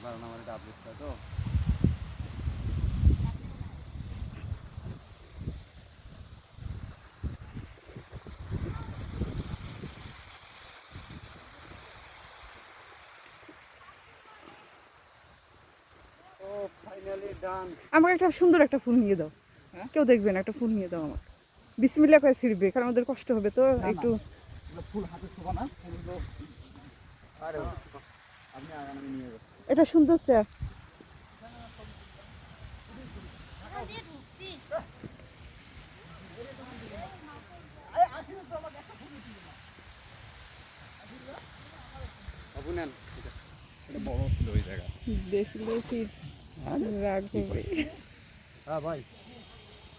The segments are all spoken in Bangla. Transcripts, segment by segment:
কারণ আমার এটা আপডেটটা তো ফাইনালি ডান আমাকে একটা সুন্দর একটা ফুল নিয়ে দাও। হ্যাঁ? কেউ দেখবে না একটা ফুল নিয়ে দাও আমাকে। বিসমিল্লা করে ছিড়বে কারণ ওদের কষ্ট হবে তো একটু ফুল হাতে শোভা না এটা সুন্দর স্যার। এটা এটা বড় জায়গা। দেখলে কি রাগ হবে হ্যাঁ ভাই।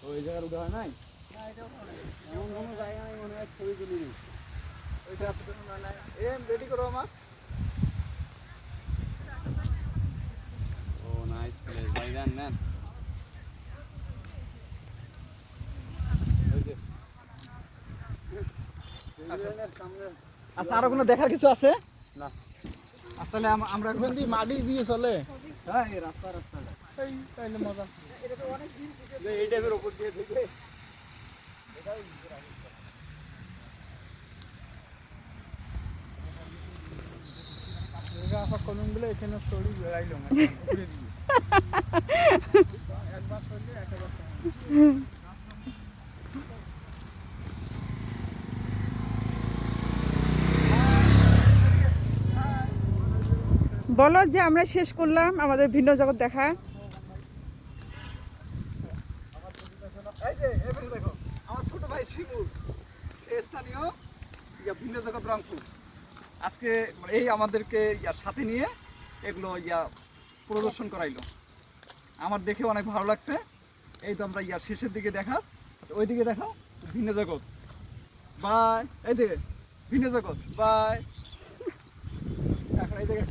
ওই জায়গার উঠে হয় নাই? এমন কোনো জায়গা নাই মনে হয় ছবি তুলি নি ওইটা এম রেডি করো আমার দেন নেন আচ্ছা আরও কোনো দেখার কিছু আছে? না। তাহলে আমরা এখন দিয়ে মাটি দিয়ে চলে। হ্যাঁ এই রাস্তা রাস্তাটা এই মজা। এই টাইপের ওপর দিয়ে কলমগুলো এখানে ছড়ি বেড়াইলো ঘুরে দিয়ে। বলো যে আমরা শেষ করলাম আমাদের ভিন্ন জগৎ দেখা। আজকে এই আমাদেরকে সাথে নিয়ে এগুলো, ইয়া, প্রদর্শন করাইলো। আমার দেখে অনেক ভালো লাগছে। এই তো আমরা ইয়ার শেষের দিকে দেখা। ওই দিকে দেখা। ভিন্ন জগৎ। বাই। এই দিকে ভিন্ন জগৎ। বাই। এখন এই দিকে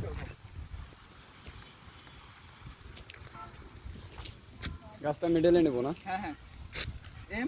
গাছটা মিডলে নেব না? হ্যাঁ হ্যাঁ। এম